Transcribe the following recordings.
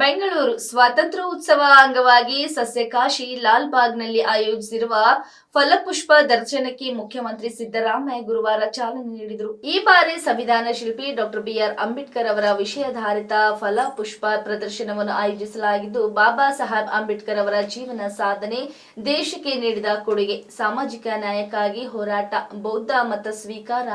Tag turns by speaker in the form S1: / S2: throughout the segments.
S1: ಬೆಂಗಳೂರು ಸ್ವಾತಂತ್ರ್ಯ ಉತ್ಸವ ಅಂಗವಾಗಿ ಸಸ್ಯಕಾಶಿ ಲಾಲ್ಬಾಗ್ನಲ್ಲಿ ಆಯೋಜಿಸಿರುವ ಫಲಪುಷ್ಪ ದರ್ಶನಕ್ಕೆ ಮುಖ್ಯಮಂತ್ರಿ ಸಿದ್ದರಾಮಯ್ಯ ಗುರುವಾರ ಚಾಲನೆ ನೀಡಿದರು. ಈ ಬಾರಿ ಸಂವಿಧಾನ ಶಿಲ್ಪಿ ಡಾಕ್ಟರ್ ಬಿಆರ್ ಅಂಬೇಡ್ಕರ್ ಅವರ ವಿಷಯಾಧಾರಿತ ಫಲಪುಷ್ಪ ಪ್ರದರ್ಶನವನ್ನು ಆಯೋಜಿಸಲಾಗಿದ್ದು, ಬಾಬಾ ಸಾಹೇಬ್ ಅಂಬೇಡ್ಕರ್ ಅವರ ಜೀವನ ಸಾಧನೆ ದೇಶಕ್ಕೆ ನೀಡಿದ ಕೊಡುಗೆ. ಸಾಮಾಜಿಕ ನ್ಯಾಯಕ್ಕಾಗಿ ಹೋರಾಟ, ಬೌದ್ಧ ಮತ ಸ್ವೀಕಾರ,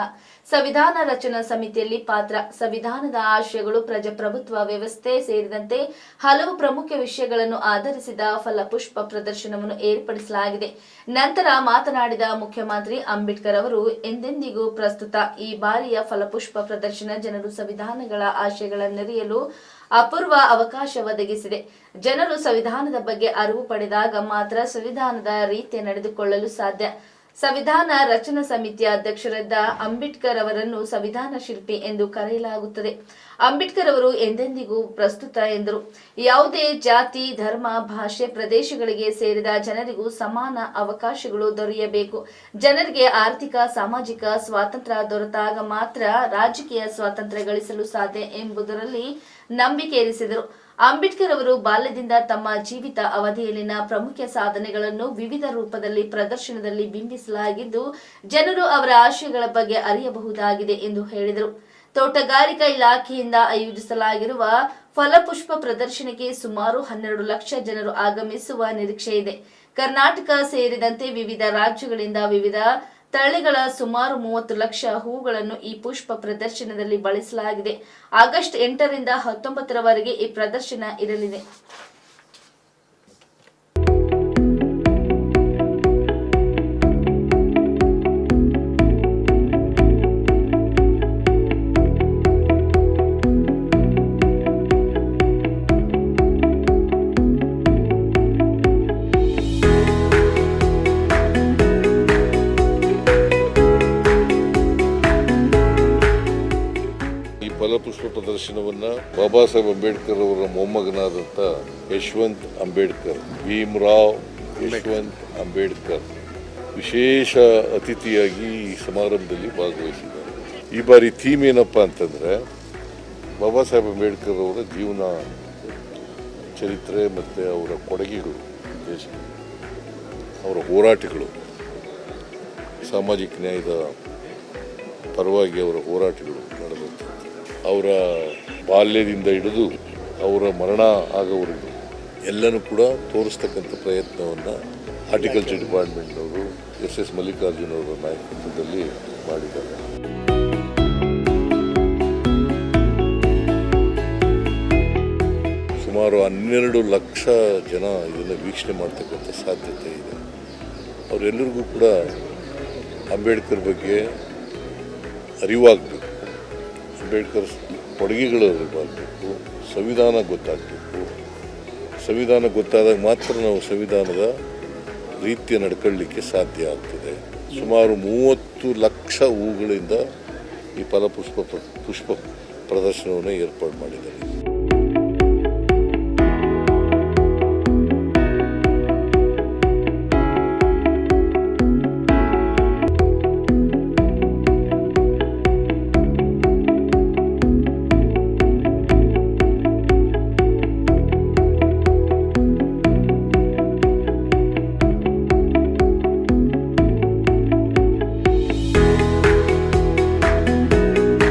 S1: ಸಂವಿಧಾನ ರಚನಾ ಸಮಿತಿಯಲ್ಲಿ ಪಾತ್ರ. ಸಂವಿಧಾನದ ಆಶಯಗಳು ಪ್ರಜಾಪ್ರಭುತ್ವ ವ್ಯವಸ್ಥೆ ಸೇರಿದಂತೆ ಹಲವು ಪ್ರಮುಖ ವಿಷಯಗಳನ್ನು ಆಧರಿಸಿದ ಫಲಪುಷ್ಪ ಪ್ರದರ್ಶನವನ್ನು ಏರ್ಪಡಿಸಲಾಗಿದೆ. ನಂತರ ಮಾತನಾಡಿದ ಮುಖ್ಯಮಂತ್ರಿ ಅಂಬೇಡ್ಕರ್ ಅವರು, ಎಂದೆಂದಿಗೂ ಪ್ರಸ್ತುತ ಈ ಬಾರಿಯ ಫಲಪುಷ್ಪ ಪ್ರದರ್ಶನ ಜನರು ಸಂವಿಧಾನಗಳ ಆಶಯಗಳನ್ನರಿಯಲು ಅಪೂರ್ವ ಅವಕಾಶ ಒದಗಿಸಿದೆ. ಜನರು ಸಂವಿಧಾನದ ಬಗ್ಗೆ ಅರಿವು ಪಡೆದಾಗ ಮಾತ್ರ ಸಂವಿಧಾನದ ರೀತಿ ನಡೆದುಕೊಳ್ಳಲು ಸಾಧ್ಯ. ಸಂವಿಧಾನ ರಚನಾ ಸಮಿತಿಯ ಅಧ್ಯಕ್ಷರಾದ ಅಂಬೇಡ್ಕರ್ ಅವರನ್ನು ಸಂವಿಧಾನ ಶಿಲ್ಪಿ ಎಂದು ಕರೆಯಲಾಗುತ್ತದೆ. ಅಂಬೇಡ್ಕರ್ ಅವರು ಎಂದೆಂದಿಗೂ ಪ್ರಸ್ತುತ ಎಂದರು. ಯಾವುದೇ ಜಾತಿ, ಧರ್ಮ, ಭಾಷೆ, ಪ್ರದೇಶಗಳಿಗೆ ಸೇರಿದ ಜನರಿಗೂ ಸಮಾನ ಅವಕಾಶಗಳು ದೊರೆಯಬೇಕು. ಜನರಿಗೆ ಆರ್ಥಿಕ, ಸಾಮಾಜಿಕ ಸ್ವಾತಂತ್ರ್ಯ ದೊರೆತಾಗ ಮಾತ್ರ ರಾಜಕೀಯ ಸ್ವಾತಂತ್ರ್ಯ ಗಳಿಸಲು ಸಾಧ್ಯ ಎಂಬುದರಲ್ಲಿ ನಂಬಿಕೆ ಇರಿಸಿದರು. ಅಂಬೇಡ್ಕರ್ ಅವರು ಬಾಲ್ಯದಿಂದ ತಮ್ಮ ಜೀವಿತ ಅವಧಿಯಲ್ಲಿನ ಪ್ರಮುಖ ಸಾಧನೆಗಳನ್ನು ವಿವಿಧ ರೂಪದಲ್ಲಿ ಪ್ರದರ್ಶನದಲ್ಲಿ ಬಿಂಬಿಸಲಾಗಿದ್ದು, ಜನರು ಅವರ ಆಶಯಗಳ ಬಗ್ಗೆ ಅರಿಯಬಹುದಾಗಿದೆ ಎಂದು ಹೇಳಿದರು. ತೋಟಗಾರಿಕಾ ಇಲಾಖೆಯಿಂದ ಆಯೋಜಿಸಲಾಗಿರುವ ಫಲಪುಷ್ಪ ಪ್ರದರ್ಶನಕ್ಕೆ ಸುಮಾರು ಹನ್ನೆರಡು ಲಕ್ಷ ಜನರು ಆಗಮಿಸುವ ನಿರೀಕ್ಷೆ ಇದೆ ಕರ್ನಾಟಕ ಸೇರಿದಂತೆ ವಿವಿಧ ರಾಜ್ಯಗಳಿಂದ ವಿವಿಧ ತಳಿಗಳ ಸುಮಾರು ಮೂವತ್ತು ಲಕ್ಷ ಹೂಗಳನ್ನು ಈ ಪುಷ್ಪ ಪ್ರದರ್ಶನದಲ್ಲಿ ಬಳಸಲಾಗಿದೆ. ಆಗಸ್ಟ್ ಎಂಟರಿಂದ ಹತ್ತೊಂಬತ್ತರವರೆಗೆ ಈ ಪ್ರದರ್ಶನ ಇರಲಿದೆ.
S2: ಫಲಪುಷ್ಪ ಪ್ರದರ್ಶನವನ್ನು ಬಾಬಾ ಸಾಹೇಬ್ ಅಂಬೇಡ್ಕರ್ ಅವರ ಮೊಮ್ಮಗನಾದಂಥ ಯಶವಂತ್ ಅಂಬೇಡ್ಕರ್, ಭೀಮರಾವ್ ಯಶವಂತ್ ಅಂಬೇಡ್ಕರ್ ವಿಶೇಷ ಅತಿಥಿಯಾಗಿ ಈ ಸಮಾರಂಭದಲ್ಲಿ ಭಾಗವಹಿಸಿದ್ದಾರೆ. ಈ ಬಾರಿ ಥೀಮ್ ಏನಪ್ಪ ಅಂತಂದರೆ ಬಾಬಾ ಸಾಹೇಬ್ ಅಂಬೇಡ್ಕರ್ ಅವರ ಜೀವನ, ಚರಿತ್ರೆ ಮತ್ತು ಅವರ ಕೊಡುಗೆಗಳು ಅವರ ಹೋರಾಟಗಳು, ಸಾಮಾಜಿಕ ನ್ಯಾಯದ ಪರವಾಗಿ ಅವರ ಹೋರಾಟಗಳು ನಡೆದಂಥದ್ದು ಅವರ ಬಾಲ್ಯದಿಂದ ಹಿಡಿದು ಅವರ ಮರಣ ಆಗೋವರೆಗೂ ಎಲ್ಲನೂ ಕೂಡ ತೋರಿಸ್ತಕ್ಕಂಥ ಪ್ರಯತ್ನವನ್ನು ಹಾರ್ಟಿಕಲ್ಚರ್ ಡಿಪಾರ್ಟ್ಮೆಂಟ್ನವರು, ಎಸ್ ಎಸ್ ಮಲ್ಲಿಕಾರ್ಜುನ್ ಅವರ ನಾಯಕತ್ವದಲ್ಲಿ ಮಾಡಿದ್ದಾರೆ. ಸುಮಾರು ಹನ್ನೆರಡು ಲಕ್ಷ ಜನ ಇದನ್ನು ವೀಕ್ಷಣೆ ಮಾಡ್ತಕ್ಕಂಥ ಸಾಧ್ಯತೆ ಇದೆ. ಅವರೆಲ್ಲರಿಗೂ ಕೂಡ ಅಂಬೇಡ್ಕರ್ ಬಗ್ಗೆ ಅರಿವಾಗಬೇಕು. ಅಂಬೇಡ್ಕರ್ ಕೊಡುಗೆಗಳು ಬರಬೇಕು ಸಂವಿಧಾನ ಗೊತ್ತಾಗಬೇಕು ಸಂವಿಧಾನ ಗೊತ್ತಾದಾಗ ಮಾತ್ರ ನಾವು ಸಂವಿಧಾನದ ರೀತಿಯ ನಡ್ಕೊಳ್ಳಿಕ್ಕೆ ಸಾಧ್ಯ ಆಗ್ತದೆ. ಸುಮಾರು ಮೂವತ್ತು ಲಕ್ಷ ಹೂಗಳಿಂದ ಈ ಫಲಪುಷ್ಪ ಪುಷ್ಪ ಪ್ರದರ್ಶನವನ್ನು ಏರ್ಪಾಡು ಮಾಡಿದ್ದಾರೆ.